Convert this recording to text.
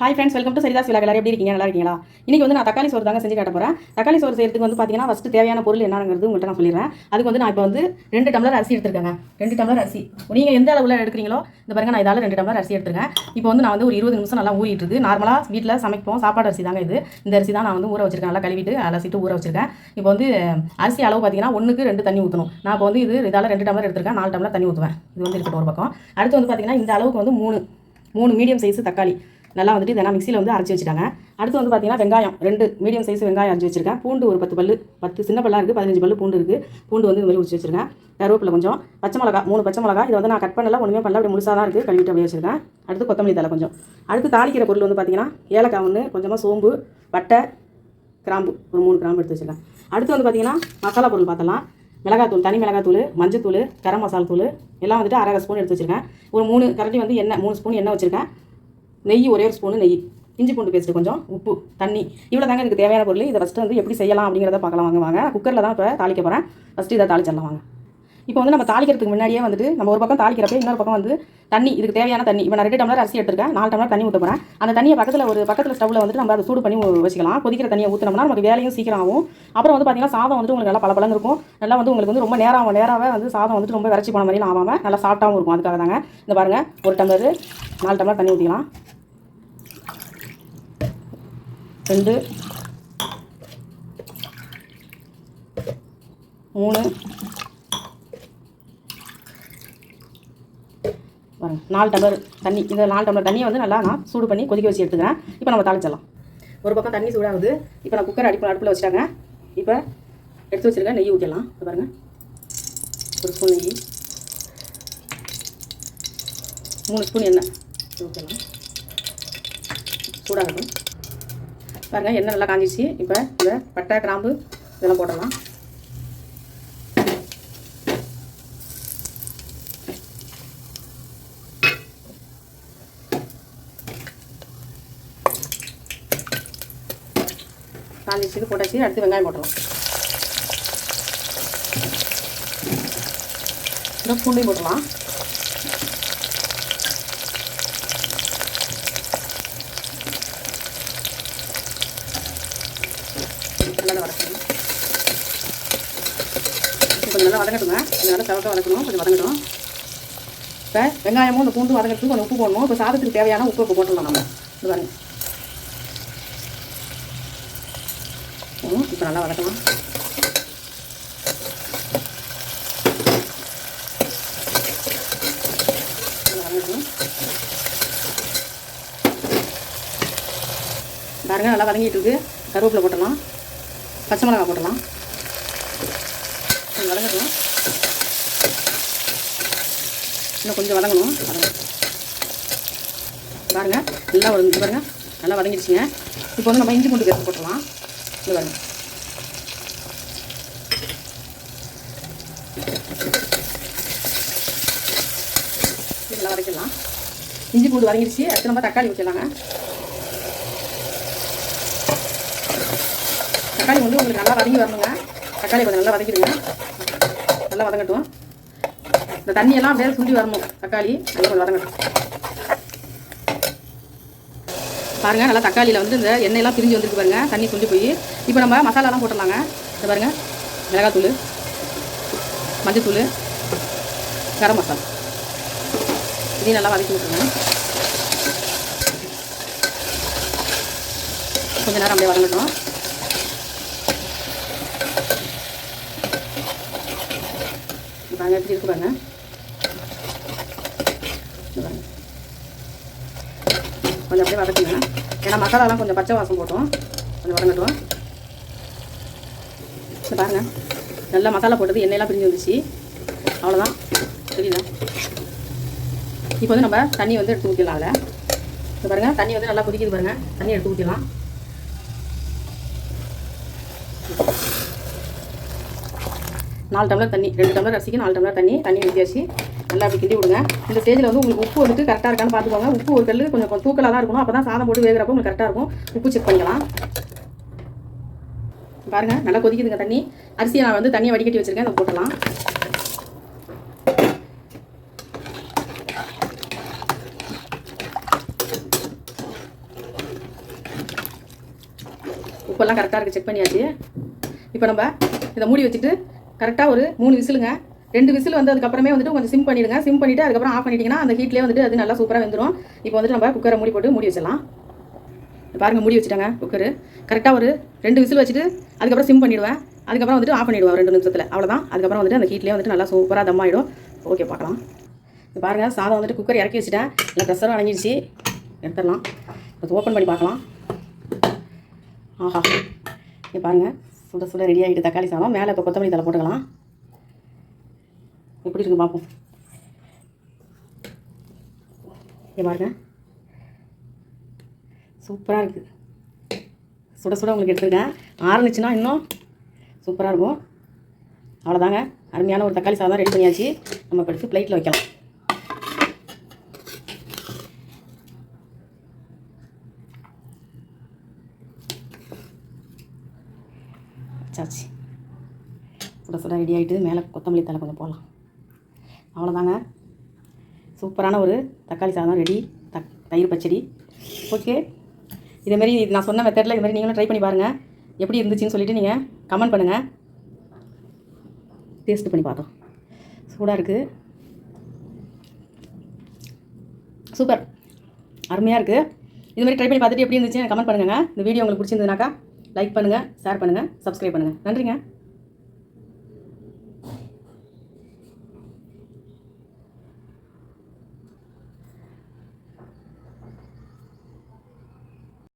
Hi friends welcome to Saritha's விழா எல்லாரும் எப்படி இருக்கீங்க? நல்லா இருக்கீங்களா? இன்னைக்கு வந்து நான் தக்காளி சோறு தாங்க செஞ்சு காட்ட போகிறேன் தக்காளி சோறு செய்யறதுக்கு வந்து பார்த்தீங்கன்னா ஃபஸ்ட்டு தேவையான பொருள் என்னங்கிறது உங்கள்கிட்ட நான் சொல்லிடுறேன். அதுக்கு வந்து நான் இப்போ வந்து ரெண்டு டம்ளர் அரிசி எடுத்துருக்கேங்க. ரெண்டு டம்ளர் அரிசி. நீங்கள் எந்த அளவில் எடுக்கிறீங்களோ இந்த பாருங்க நான் இதால் ரெண்டு டம்ளர் அரிசி எடுத்துருக்கேன். இப்போ வந்து நான் வந்து ஒரு இருபது நிமிஷம் நல்லா ஊறிட்டு இருக்கு. நார்மலாக வீட்டில் சமைப்போம். சாப்பாடு அரிசி தாங்க இது. இந்த அரிசி தான் நான் வந்து ஊற வச்சிருக்கேன். நல்லா கழுவிட்டு அலசிட்டு ஊற வச்சிருக்கேன். இப்போ வந்து அரிசி அளவு பார்த்தீங்கன்னா ஒன்றுக்கு ரெண்டு தண்ணி ஊற்றணும் நான் இப்போ வந்து இது இதால் ரெண்டு டம்ளர் எடுத்திருக்கேன். நாலு டம்ளர் தண்ணி ஊற்றுவேன் இது வந்து இருக்கட்டும் ஒரு பக்கம். அடுத்து வந்து பார்த்தீங்கன்னா இந்த அளவுக்கு வந்து மூணு மூணு மீடியம் சைஸ் தக்காளி. நல்லா வந்துட்டு இதெல்லாம் மிக்சியில் வந்து அரைச்சி வச்சுட்டாங்க. அடுத்து வந்து பார்த்தீங்கன்னா வெங்காயம். ரெண்டு மீடியம் சைஸ் வெங்காயம் அரைச்சி வச்சிருக்கேன். பூண்டு ஒரு பத்து பல்லு பத்து சின்ன பல்லா இருக்குது பதினஞ்சு பல்லு பூண்டு இருக்குது பூண்டு வந்து இந்த மாதிரி உரிச்சு வச்சிருக்கேன். கருவேப்பிலை கொஞ்சம். பச்சை மிளகா மூணு பச்சை மிளகா இதை வந்து நான் கட் பண்ணல ஒன்றுமே பண்ணல. அப்படி முழுசாக தான் இருக்குது கழுவிட்டு அப்படியே வச்சிருக்கேன். அடுத்து கொத்தமல்லி தலை கொஞ்சம். அடுத்து தாளிக்கிற பொருள் வந்து பார்த்தீங்கன்னா ஏலக்காய் ஒன்று கொஞ்சமாக சோம்பு வட்டை கிராம்பு. ஒரு மூணு கிராம்பு எடுத்து வச்சிருக்கேன். அடுத்து வந்து பார்த்தீங்கன்னா மசாலா பொருள் பார்த்தலாம் மிளகாத்தூள் தனி மிளகாத்தூள் மஞ்சத்தூள் கரம் மசாலா தூள். எல்லாம் வந்துட்டு அரை ஸ்பூன் எடுத்து வச்சிருக்கேன். ஒரு மூணு கரண்டி வந்து எண்ணெய் மூணு ஸ்பூன் எண்ணெய் வச்சிருக்கேன். நெய் ஒரே ஒரு ஸ்பூனு நெய். இஞ்சி பூண்டு பேஸ்ட்டு கொஞ்சம் உப்பு தண்ணி. இவ்வளோ தாங்க இதுக்கு தேவையான பொருள். இதை ஃபஸ்ட்டு வந்து எப்படி செய்யலாம் அப்படிங்கிறத பார்க்கலாம். வாங்க வாங்க. குக்கரில் தான் இப்போ தாளிக்க போகிறேன் ஃபஸ்ட்டு இதை தாளிச்சிடலாம் வாங்க. இப்போ வந்து நம்ம தாளிக்கிறதுக்கு முன்னாடியே வந்துட்டு நம்ம ஒரு பக்கம் தாளிக்கிறப்ப இன்னொரு பக்கம் வந்து தண்ணி இதுக்கு தேவையான தண்ணி. இப்போ நான் ரெண்டு டம்ளர் அரிசி எடுத்துருக்கேன். நாலு டம்ளர் தண்ணி ஊற்ற போகிறேன் அந்த தண்ணியை பக்கத்தில் ஒரு பக்கத்தில் ஸ்டவ்வில் வந்துட்டு நம்ம அதை சூடு பண்ணி வச்சுக்கலாம். கொதிக்கிற தண்ணியை ஊற்றினோம்னா நமக்கு வேலையும் சீக்கிரம் ஆகும். அப்புறம் வந்து பார்த்திங்கன்னா சாதம் வந்துட்டு உங்களுக்கு நல்லா பல இருக்கும். நல்லா வந்து உங்களுக்கு வந்து ரொம்ப நேரம் நேராகவே வந்து சாதம் வந்துட்டு ரொம்ப விரைச்சி போன மாதிரிலாம் ஆகாமல் நல்லா சாஃப்ட்டாகவும் இருக்கும். அதுக்காக தாங்க இந்த பாருங்கள் ஒரு டம்ளர் நாலு டம்ளர் தண்ணி ஊற்றிக்கலாம் ரெண்டு. மூணு. நாலு டம்ளர் தண்ணி இந்த நாலு டம்ளர் தண்ணியை வந்து நல்லா நான் சூடு பண்ணி கொதிக்க வச்சு எடுத்துக்கிறேன். இப்போ நம்ம தாளிச்சிடலாம். ஒரு பக்கம் தண்ணி சூடாகுது. இப்போ நான் குக்கர் அடிப்பு அடுப்பில் வச்சுட்டாங்க. இப்போ எடுத்து வச்சிருக்கேன் நெய் ஊற்றிடலாம் பாருங்கள் ஒரு ஸ்பூன் நெய். மூணு ஸ்பூன் எண்ணெய். ஊற்றலாம் சூடாகட்டும். பாருங்கள் எண்ணெய் நல்லா காஞ்சிச்சு இப்போ இந்த பட்டை கிராம்பு இதெல்லாம் போடலாம் காஞ்சிச்சு போட்டாச்சு. அடுத்து வெங்காயம் போட்டலாம் இந்த பூண்டையும் போட்டலாம் நல்லா வதக்கணும். கொஞ்சம் நல்லா வதக்கட்டுங்க கொஞ்சம் நல்லா சவக்க வதக்கணும். கொஞ்சம் வதங்கட்டும். இப்போ வெங்காயமும் இந்த பூண்டும் வதங்கிறதுக்கு கொஞ்சம் உப்பு போடணும். இப்போ சாதத்துக்கு தேவையான உப்பு இப்போ போட்டுடலாம் நம்ம. இது பாருங்க. ம், இப்போ நல்லா வதக்கலாம் நல்லா பாருங்க நல்லா வதங்கிட்டு இருக்கு. கருவேப்பிலை போட்டலாம் பச்சை மிளகாய் போடலாம் கொஞ்சம் வதங்கட்டும். இன்னும் கொஞ்சம் வதங்கணும். வதங்க பாருங்கள் நல்லா வதங்கி பாருங்கள் நல்லா வதங்கிடுச்சுங்க. இப்போ வந்து நம்ம இஞ்சி பூண்டு பேஸ்ட் போட்டுடலாம். இது பாருங்க. நல்லா வதக்கிடலாம். இஞ்சி பூண்டு வதங்கிடுச்சு. அடுத்து நம்ம தக்காளி ஊற்றிடலாங்க தக்காளி வந்து உங்களுக்கு நல்லா வதங்கி வரணுங்க. தக்காளி கொஞ்சம் நல்லா வதக்கிடுங்க. நல்லா வதங்கட்டும். இந்த தண்ணியெல்லாம் அப்படியே சுண்டி வரணும். தக்காளி நல்லா கொஞ்சம் வதங்கட்டும். பாருங்க நல்லா தக்காளியில் வந்து இந்த எண்ணெயெல்லாம் பிரிஞ்சு வந்துருக்கு பாருங்க. தண்ணி சுண்டி போய். இப்போ நம்ம மசாலாலாம் போட்டுடலாங்க. இந்த பாருங்க மிளகாத்தூள் மஞ்சத்தூள் கரம் மசாலா. இதையும் நல்லா வதக்கி விட்டுருங்க. கொஞ்சம் நேரம் அப்படியே வதங்கட்டும். பாருங்க எப்படி இருக்கு பாருங்க. கொஞ்சம் அப்படியே வதக்குங்க. ஏன்னா மசாலாலாம் கொஞ்சம் பச்சை வாசம் போட்டோம். கொஞ்சம் வதங்கட்டும். இது பாருங்க. நல்லா மசாலா போட்டது எண்ணெயெல்லாம் பிரிஞ்சு வந்துச்சு அவ்வளோதான் தெரியுதா? இப்போ வந்து நம்ம தண்ணி வந்து எடுத்து ஊற்றிடலாம் அதில். இப்போ பாருங்கள் தண்ணி வந்து நல்லா கொதிக்குது பாருங்கள் தண்ணி எடுத்து ஊற்றிடலாம் நாலு டம்ளர் தண்ணி ரெண்டு டம்ளர் அரிசிக்கு நாலு டம்ளர் தண்ணி தண்ணி ஊற்றியாச்சு நல்லா அப்படி கிண்டி விடுங்க. இந்த ஸ்டேஜில் வந்து உங்களுக்கு உப்பு வந்துட்டு கரெக்டாக இருக்கான்னு பார்த்துக்கோங்க. உப்பு ஒரு கல் கொஞ்சம் கொஞ்சம் தூக்கலாக தான் இருக்கணும். அப்போ தான் சாதம் போட்டு வேகிறப்போ உங்களுக்கு கரெக்டாக இருக்கும். உப்பு செக் பண்ணிக்கலாம். பாருங்கள் நல்லா கொதிக்குதுங்க தண்ணி. அரிசியை நான் வந்து தண்ணியை வடிகட்டி வச்சிருக்கேன். அதை போட்டலாம் உப்பெல்லாம் கரெக்டாக இருக்குது செக் பண்ணியாச்சு. இப்போ நம்ம இதை மூடி வச்சுட்டு கரெக்டாக ஒரு மூணு விசிலுங்க. ரெண்டு விசில் வந்து அதுக்கப்புறமே வந்துட்டு கொஞ்சம் சிம் பண்ணிடுங்க. சிம் பண்ணிவிட்டு அதுக்கப்புறம் ஆஃப் பண்ணிட்டீங்கன்னா அந்த ஹீட்லேயே வந்துட்டு அது நல்லா சூப்பராக வந்துடும் இப்போ வந்துட்டு நம்ம குக்கரை மூடி போட்டு மூடி வச்சிடலாம். பாருங்கள் பாருங்க மூடி வச்சுட்டாங்க குக்கரு கரெக்டாக ஒரு ரெண்டு விசில் வச்சுட்டு அதுக்கப்புறம் சிம் பண்ணிடுவேன். அதுக்கப்புறம் வந்துட்டு ஆஃப் பண்ணிடுவேன் ரெண்டு நிமிஷத்தில். அவ்வளோதான் அதுக்கப்புறம் வந்துட்டு அந்த ஹீட்லேயே வந்துட்டு நல்லா சூப்பராக தம் ஆகிடும் ஓகே பார்க்கலாம். இப்போ பாருங்கள் சாதம் வந்துட்டு குக்கர் இறக்கி வச்சுட்டேன். இல்லை ப்ரெஷரும் அடங்கிடுச்சு. எடுத்துடலாம். இப்போ ஓப்பன் பண்ணி பார்க்கலாம். ஆஹா. இங்கே பாருங்கள் சுட சுட ரெடி ஆகிட்டு தக்காளி சாதம். மேலே இப்போ கொத்தமல்லி தலை போட்டுக்கலாம். எப்படி இருக்கு பார்ப்போம் இங்கே பாருங்க. சூப்பராக இருக்குது சுட சுட உங்களுக்கு எடுத்துருக்கேன். ஆரம்பிச்சுன்னா இன்னும் சூப்பராக இருக்கும். அவ்வளோதாங்க அருமையான ஒரு தக்காளி சாதம் ரெடி பண்ணியாச்சு. நம்ம இப்போ எடுத்து பிளேட்டில் வைக்கலாம். சுட சுட ரெடி ஆகிட்டு மேலே கொத்தமல்லி தலை கொஞ்சம் போடலாம். அவ்வளோதாங்க சூப்பரான ஒரு தக்காளி சாதம் ரெடி தக் தயிர் பச்சடி. ஓகே இதேமாரி நான் சொன்ன மெத்தடில் இதுமாரி நீங்களும் ட்ரை பண்ணி பாருங்கள் எப்படி இருந்துச்சுன்னு சொல்லிட்டு நீங்கள் கமெண்ட் பண்ணுங்கள் டேஸ்ட் பண்ணி பார்த்தோம். சூடாக இருக்குது சூப்பர். அருமையாக இருக்குது இது மாதிரி ட்ரை பண்ணி பார்த்துட்டு எப்படி இருந்துச்சு கமெண்ட் பண்ணுங்கள் இந்த வீடியோ உங்களுக்கு பிடிச்சிருந்ததுனாக்கா லைக் பண்ணுங்கள் ஷேர் பண்ணுங்கள் சப்ஸ்கிரைப் பண்ணுங்கள் நன்றிங்க.